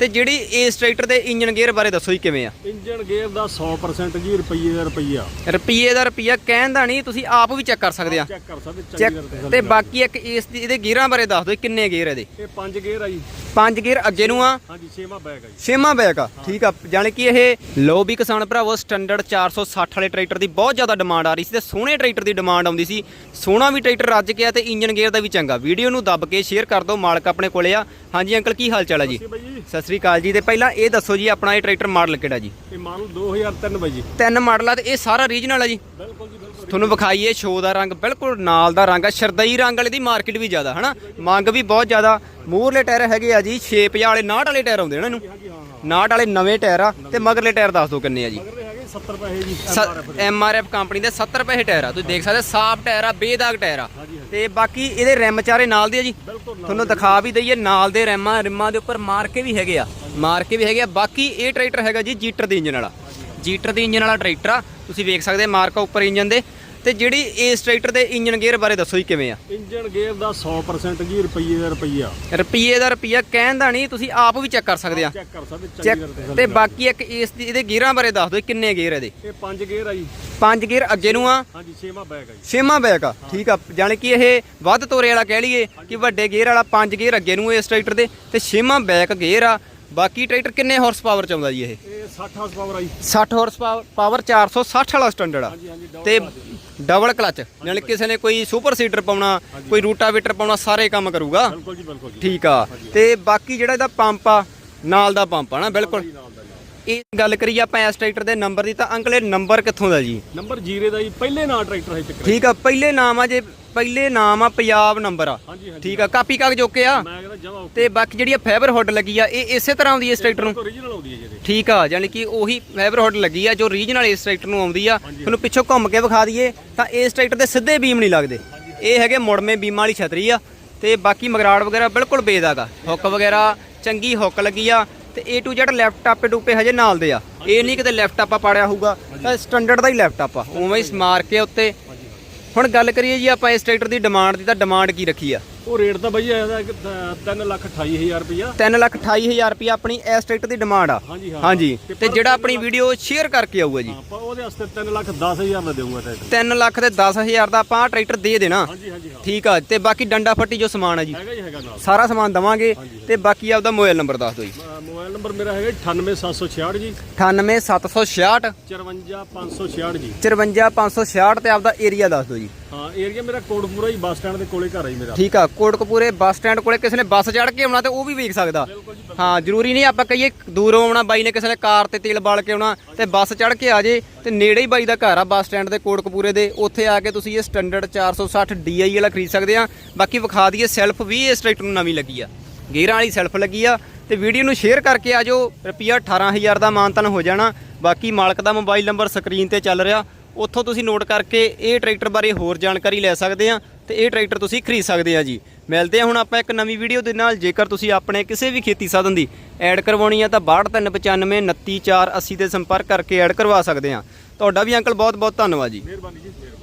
ਤੇ ਜਿਹੜੀ ਇਸ ਟਰੈਕਟਰ ਦੇ ਇੰਜਨ ਗੇਅਰ ਬਾਰੇ ਦੱਸੋ ਜੀ ਕਿਵੇਂ ਆ? ਇੰਜਨ ਗੇਅਰ ਦਾ 100% ਜੀ ਰੁਪਈਏ ਦਾ ਰੁਪਈਆ। ਰੁਪਈਏ ਦਾ ਰੁਪਈਆ ਕਹਿਣ ਦਾ ਨਹੀਂ ਤੁਸੀਂ ਆਪ ਵੀ ਚੈੱਕ ਕਰ ਸਕਦੇ ਆ। ਚੈੱਕ ਕਰ ਸਕਦੇ ਚੈੱਕ ਤੇ ਬਾਕੀ ਇੱਕ ਇਸ ਦੀ ਇਹਦੇ ਗੇਅਰਾਂ ਬਾਰੇ ਦੱਸ ਦਿਓ ਕਿੰਨੇ ਗੇਅਰ ਇਹਦੇ? ਇਹ ਪੰਜ ਗੇਅਰ ਆ ਜੀ। ਪੰਜ ਗੇਅਰ ਅੱਗੇ ਨੂੰ ਆ। ਹਾਂਜੀ ਛੇਵਾਂ ਬੈਗ ਆ ਜੀ। ਛੇਵਾਂ ਬੈਕ ਆ ਠੀਕ ਆ। ਜਾਣੀ ਕਿ ਇਹ ਲੋ ਵੀ ਕਿਸਾਨ ਭਰਾਵੋ ਸਟੈਂਡਰਡ 460 ਵਾਲੇ ਟਰੈਕਟਰ ਦੀ ਬਹੁਤ ਜ਼ਿਆਦਾ ਡਿਮਾਂਡ ਆ ਰਹੀ ਸੀ ਤੇ ਸੋਹਣੇ ਟਰੈਕਟਰ ਦੀ ਡਿਮਾਂਡ ਆਉਂਦੀ ਸੀ। ਸੋਹਣਾ ਵੀ ਟਰੈਕਟਰ ਰੱਜ ਗਿਆ ਤੇ ਇੰਜਨ ਗੇਅਰ ਦਾ ਵੀ ਚੰਗਾ। ਵੀਡੀਓ ਨੂੰ ਦੱਬ ਕੇ ਸ਼ੇਅਰ ਕਰ ਦਿਓ ਮਾਲਕ ਆਪਣੇ ਕੋਲੇ ਆ। ਹਾਂਜੀ ਅੰਕਲ ਕੀ ਹਾਲ ਚਾਲ ਬਾਈ ਜੀ? ਸਤਿ ਸ੍ਰੀ ਅਕਾਲ ਜੀ। ਤੇ ਪਹਿਲਾਂ ਇਹ ਦੱਸੋ ਜੀ ਆਪਣਾ ਇਹ ਟਰੈਕਟਰ ਮਾਡਲ ਕਿਹੜਾ ਜੀ? ਇਹ ਮਾਡਲ 2003 ਬਾਈ ਜੀ। ਤਿੰਨ ਮਾਡਲ ਆ ਤੇ ਇਹ ਸਾਰਾ ਰੀਜਨਲ ਆ ਜੀ? ਬਿਲਕੁਲ ਜੀ ਬਿਲਕੁਲ। ਤੁਹਾਨੂੰ ਵਿਖਾਈਏ ਸ਼ੋ ਦਾ ਰੰਗ ਬਿਲਕੁਲ ਨਾਲ ਦਾ ਰੰਗ ਆ। ਸ਼ਰਦਈ ਰੰਗ ਵਾਲੇ ਦੀ ਮਾਰਕੀਟ ਵੀ ਜ਼ਿਆਦਾ ਹਨਾ? ਮੰਗ ਵੀ ਬਹੁਤ ਜ਼ਿਆਦਾ। ਮੂਹਰਲੇ ਟਾਇਰ ਹੈਗੇ ਆ ਜੀ 650 ਵਾਲੇ 59 ਵਾਲੇ ਟਾਇਰ ਆਉਂਦੇ ਨੇ ਇਹਨੂੰ? ਹਾਂ 59 ਵਾਲੇ ਨਵੇਂ ਟਾਇਰ ਆ। ਤੇ ਮਗਰਲੇ ਟਾਇਰ ਦੱਸ ਦਿਓ ਕਿੰਨੇ ਆ ਜੀ? 70 ਪੈਸੇ ਜੀ MRF ਦੇ। ਐਮ ਆਰ ਐਫ ਕੰਪਨੀ ਦੇ 70 ਪੈਸੇ ਟਾਇਰ ਆ। ਤੁਸੀਂ ਦੇਖ ਸਕਦੇ ਸਾਫ਼ ਟਾਇਰ ਆ ਬੇਦਾਗ ਟਾਇਰ ਆ। ਤੇ ਬਾਕੀ ਇਹਦੇ ਰਿਮ ਚਾਰੇ ਨਾਲ ਦੇ ਆ ਜੀ। ਤੁਹਾਨੂੰ ਦਿਖਾ ਵੀ ਦਈਏ ਨਾਲ ਦੇ ਰਿਮਾਂ ਰਿਮਾਂ ਦੇ ਉੱਪਰ ਮਾਰ ਕੇ ਵੀ ਹੈਗੇ ਆ। ਮਾਰ ਕੇ ਵੀ ਹੈਗੇ ਆ। ਬਾਕੀ ਇਹ ਟਰੈਕਟਰ ਹੈਗਾ ਜੀ ਜੀਟਰ ਦੇ ਇੰਜਨ ਵਾਲਾ। ਜੀਟਰ ਦੇ ਇੰਜਨ ਵਾਲਾ ਟਰੈਕਟਰ ਆ। ਤੁਸੀਂ ਵੇਖ ਸਕਦੇ ਮਾਰਕਾ ਉੱਪਰ ਇੰਜਨ ਦੇ। ਤੇ ਜਿਹੜੀ ਇਸ ਟਰੈਕਟਰ ਦੇ ਇੰਜਨ ਗੇਅਰ ਬਾਰੇ ਦੱਸੋ ਜੀ ਕਿਵੇਂ ਆ? ਇੰਜਨ ਗੇਅਰ ਦਾ 100% ਜੀ ਰੁਪਈਏ ਦਾ ਰੁਪਈਆ। ਰੁਪਈਏ ਦਾ ਰੁਪਈਆ ਕਹਿਣ ਦਾ ਨਹੀਂ ਤੁਸੀਂ ਆਪ ਵੀ ਚੈੱਕ ਕਰ ਸਕਦੇ ਆ। ਚੈੱਕ ਕਰ ਸਕਦੇ ਚੈੱਕ ਤੇ ਬਾਕੀ ਇੱਕ ਇਸ ਦੀ ਇਹਦੇ ਗੇਅਰਾਂ ਬਾਰੇ ਦੱਸ ਦਿਓ ਕਿੰਨੇ ਗੇਅਰ ਇਹਦੇ? ਇਹ ਪੰਜ ਗੇਅਰ ਆ ਜੀ। ਪੰਜ ਗੇਅਰ ਅੱਗੇ ਨੂੰ ਆ। ਹਾਂਜੀ ਛੇਵਾਂ ਬੈਗ ਆ ਜੀ। ਛੇਵਾਂ ਬੈਕ ਆ। ਠੀਕ ਆ ਜਾਣੀ ਕਿ ਇਹ ਵੱਧ ਤੋਰੇ ਵਾਲਾ ਕਹਿ ਲਈਏ ਕਿ ਵੱਡੇ ਗੇਅਰ ਵਾਲਾ ਪੰਜ ਗੇਅਰ ਅੱਗੇ ਨੂੰ ਇਸ ਟਰੈਕਟਰ ਦੇ ਤੇ ਛੇਵਾਂ ਬੈਕ ਗੇਅਰ ਆ। ਬਾਕੀ ਟਰੈਕਟਰ ਕਿੰਨੇ ਹਾਰਸ ਪਾਵਰ ਚ ਆਉਂਦਾ ਜੀ ਇਹ? ਇਹ 60 ਹਾਰਸ ਪਾਵਰ ਆ ਜੀ। 60 ਹਾਰਸ ਪਾਵਰ 460 ਵਾਲਾ ਸਟੈਂਡਰਡ ਆ। ਤੇ। ਡਬਲ ਕਲਚ ਜਾਣੀ ਕਿਸੇ ਨੇ ਕੋਈ ਸੁਪਰ ਸੀਡਰ ਪਾਉਣਾ ਕੋਈ ਰੂਟਾਵੇਟਰ ਪਾਉਣਾ ਸਾਰੇ ਕੰਮ ਕਰੂਗਾ? ਬਿਲਕੁਲ ਜੀ ਬਿਲਕੁਲ ਜੀ। ਠੀਕ ਆ। ਤੇ ਬਾਕੀ ਜਿਹੜਾ ਇਹਦਾ ਪੰਪ ਆ ਨਾਲ ਦਾ ਪੰਪ ਆ ਨਾ ਬਿਲਕੁਲ। ਇਹ ਗੱਲ ਕਰੀਏ ਆਪਾਂ ਇਸ ਟਰੈਕਟਰ ਦੇ ਨੰਬਰ ਦੀ ਤਾਂ ਅੰਕਲ ਇਹ ਨੰਬਰ ਕਿੱਥੋਂ ਦਾ ਜੀ? ਨੰਬਰ ਜੀਰੇ ਦਾ ਜੀ ਪਹਿਲੇ ਨਾਂ ਟਰੈਕਟਰ ਹੈ ਚੱਕਰ ਠੀਕ ਆ ਪਹਿਲੇ ਨਾਮ ਆ ਜੇ ਪਹਿਲੇ ਨਾਮ ਆ ਪੰਜਾਬ ਨੰਬਰ ਆ। ਹਾਂਜੀ ਹਾਂਜੀ ਠੀਕ ਆ ਕਾਪੀ ਕਾਗਜ਼ ਓਕੇ ਆ? ਮੈਂ ਕਹਿੰਦਾ ਜਮਾ ਤੇ ਬਾਕੀ ਜਿਹੜੀ ਆ ਫਾਈਬਰ ਹੁੱਡ ਲੱਗੀ ਆ ਇਹ ਇਸੇ ਤਰ੍ਹਾਂ ਆਉਂਦੀ ਹੈ ਇਸ ਟਰੈਕਟਰ ਨੂੰ? ਓਰੀਜਨਲ ਆਉਂਦੀ ਹੈ ਜੀ ਇਹਦੇ। ਠੀਕ ਆ ਯਾਨੀ ਕਿ ਉਹੀ ਫਾਈਬਰ ਹੁੱਡ ਲੱਗੀ ਆ ਜੋ ਰੀਜਨਲ ਇਸ ਟਰੈਕਟਰ ਨੂੰ ਆਉਂਦੀ ਆ। ਤੁਹਾਨੂੰ ਪਿੱਛੋਂ ਘੁੰਮ ਕੇ ਵਿਖਾ ਦਈਏ ਤਾਂ ਇਸ ਟਰੈਕਟਰ ਦੇ ਸਿੱਧੇ ਬੀਮ ਨਹੀਂ ਲੱਗਦੇ। ਇਹ ਹੈਗੇ ਮੁੜਵੇਂ ਬੀਮਾਂ ਵਾਲੀ ਛਤਰੀ ਆ ਤੇ ਬਾਕੀ ਮਗਰਾੜ ਵਗੈਰਾ ਬਿਲਕੁਲ ਬੇਦਾਗਾ ਹੁੱਕ ਵਗੈਰਾ ਚੰਗੀ ਹੁੱਕ ਲੱਗੀ ਆ ਤੇ A to Z ਲੈਪਟਾਪ ਟੂਪੇ ਹਜੇ ਨਾਲ ਦੇ ਆ। ਇਹ ਨਹੀਂ ਕਿਤੇ ਲੈਪਟਾਪ ਆ ਪਾੜਿਆ ਹੋਊਗਾ ਤਾਂ ਸਟੈਂਡਰਡ ਦਾ ਹੀ ਲੈਪਟਾਪ ਆ। ਉਵੇਂ ਹੀ ਮਾਰ ਕੇ ਉੱਤੇ ਹੁਣ ਗੱਲ ਕਰੀਏ ਜੀ ਆਪਾਂ ਇਸ ਟਰੈਕਟਰ ਦੀ ਡਿਮਾਂਡ ਦੀ, ਤਾਂ ਡਿਮਾਂਡ ਕੀ ਰੱਖੀ ਆ? ਉਹ ਰੇਟ ਤਾਂ ਬਈ ਇਹਦਾ 3 ਲੱਖ 28000 ਰੁਪਇਆ 3 ਲੱਖ 28000 ਰੁਪਏ ਆਪਣੀ ਇਸ ਟਰੈਕਟਰ ਦੀ ਡਿਮਾਂਡ ਆ। ਹਾਂਜੀ, ਹਾਂ। ਹਾਂਜੀ ਤੇ ਜਿਹੜਾ ਆਪਣੀ ਵੀਡੀਓ ਸ਼ੇਅਰ ਕਰਕੇ ਆਊਗਾ ਜੀ। ਆਪਾਂ ਉਹਦੇ ਵਾਸਤੇ 3 ਲੱਖ 10000 ਦਾ ਦੇਵਾਂਗਾ ਟਰੈਕਟਰ 3 ਲੱਖ ਤੇ 10000 ਦਾ ਆਪਾਂ ਟਰੈਕਟਰ ਦੇ ਦੇਣਾ। ਹਾਂਜੀ ਹਾਂਜੀ ਹਾਂ। ਠੀਕ ਆ ਤੇ ਬਾਕੀ ਡੰਡਾ ਫੱਟੀ ਜੋ ਸਮਾਨ ਆ ਜੀ। ਹੈਗਾ ਜੀ ਹੈਗਾ ਨਾਲ। ਸਾਰਾ ਸਮਾਨ ਦਵਾਂਗੇ ਤੇ ਬਾਕੀ ਆਪਦਾ ਮੋਬਾਈਲ ਨੰਬਰ ਦੱਸ ਦਿਓ ਜੀ। ਮੋਬਾਈਲ ਨੰਬਰ ਮੇਰਾ ਹੈਗਾ 98766 ਜੀ। 98766 54566 ਜੀ। 54566 ਤੇ ਆਪਦਾ ਏਰੀਆ ਦੱਸ ਦਿਓ ਜੀ। ਹਾਂ ਏਰੀਆ ਮੇਰਾ ਕੋਟਪੂਰਾ ਹੀ ਬੱਸ ਸਟੈਂਡ ਦੇ ਕੋਲੇ ਘਰ ਹੈ ਜੀ ਮੇਰਾ। ਠੀਕ ਆ ਕੋਟਕਪੂਰੇ ਬੱਸ ਸਟੈਂਡ ਕੋਲੇ ਕਿਸੇ ਨੇ ਬੱਸ ਚੜ੍ਹ ਕੇ ਆਉਣਾ ਤੇ ਉਹ ਵੀ ਵੇਖ ਸਕਦਾ। ਹਾਂ ਜ਼ਰੂਰੀ ਨਹੀਂ ਆਪਾਂ ਕਹੀਏ ਦੂਰੋਂ ਆਉਣਾ ਬਾਈ ਨੇ ਕਿਸੇ ਨੇ ਕਾਰ ਤੇ ਤੇਲ ਬਾਲ ਕੇ ਆਉਣਾ ਤੇ ਬੱਸ ਚੜ੍ਹ ਕੇ ਆ ਜੇ ਤੇ ਨੇੜੇ ਹੀ ਬਾਈ ਦਾ ਘਰ ਆ ਬੱਸ ਸਟੈਂਡ ਦੇ ਕੋਟਕਪੂਰੇ ਦੇ ਉੱਥੇ ਆ ਕੇ ਤੁਸੀਂ ਇਹ ਸਟੈਂਡਰਡ 460 DI ਵਾਲਾ ਖਰੀਦ ਸਕਦੇ ਆ। ਬਾਕੀ ਵਿਖਾ ਦਈਏ ਸੈਲਫ ਵੀ ਇਸ ਟਰੈਕਟਰ ਨੂੰ ਨਵੀਂ ਲੱਗੀ ਆ। ਗੇਅਰਾਂ ਵਾਲੀ ਸੈਲਫ ਲੱਗੀ ਆ ਤੇ ਵੀਡੀਓ ਨੂੰ ਸ਼ੇਅਰ ਕਰਕੇ ਆ ਜੋ ਰੁਪਿਆ 18000 ਦਾ ਮਾਨਤਨ ਹੋ ਜਾਣਾ। ਬਾਕੀ ਮਾਲਕ ਦਾ ਮੋਬਾਈਲ ਨੰਬਰ ਸਕਰੀਨ ਤੇ ਚੱਲ ਰਿਹਾ ਉੱਥੋਂ ਤੁਸੀਂ ਨੋਟ ਕਰਕੇ ਇਹ ਟਰੈਕਟਰ ਬਾਰੇ ਹੋਰ ਜਾਣਕਾਰੀ ਲੈ ਸਕਦੇ ਆ। ਤੇ ਇਹ ਟਰੈਕਟਰ ਤੁਸੀਂ ਖਰੀਦ ਸਕਦੇ ਆ ਜੀ। ਮਿਲਦੇ ਆ ਹੁਣ ਆਪਾਂ ਇੱਕ ਨਵੀਂ ਵੀਡੀਓ ਦੇ ਨਾਲ। ਜੇਕਰ ਤੁਸੀਂ ਆਪਣੇ ਕਿਸੇ ਵੀ ਖੇਤੀ ਸਾਧਨ ਦੀ ਐਡ ਕਰਵਾਉਣੀ ਆ, ਤਾਂ 6295 29480 ਤੇ ਸੰਪਰਕ ਕਰਕੇ ਐਡ ਕਰਵਾ ਸਕਦੇ ਆ। ਤੁਹਾਡਾ ਵੀ ਅੰਕਲ ਬਹੁਤ ਬਹੁਤ ਧੰਨਵਾਦ ਜੀ। ਮਿਹਰਬਾਨੀ ਜੀ, ਮਿਹਰਬਾਨੀ।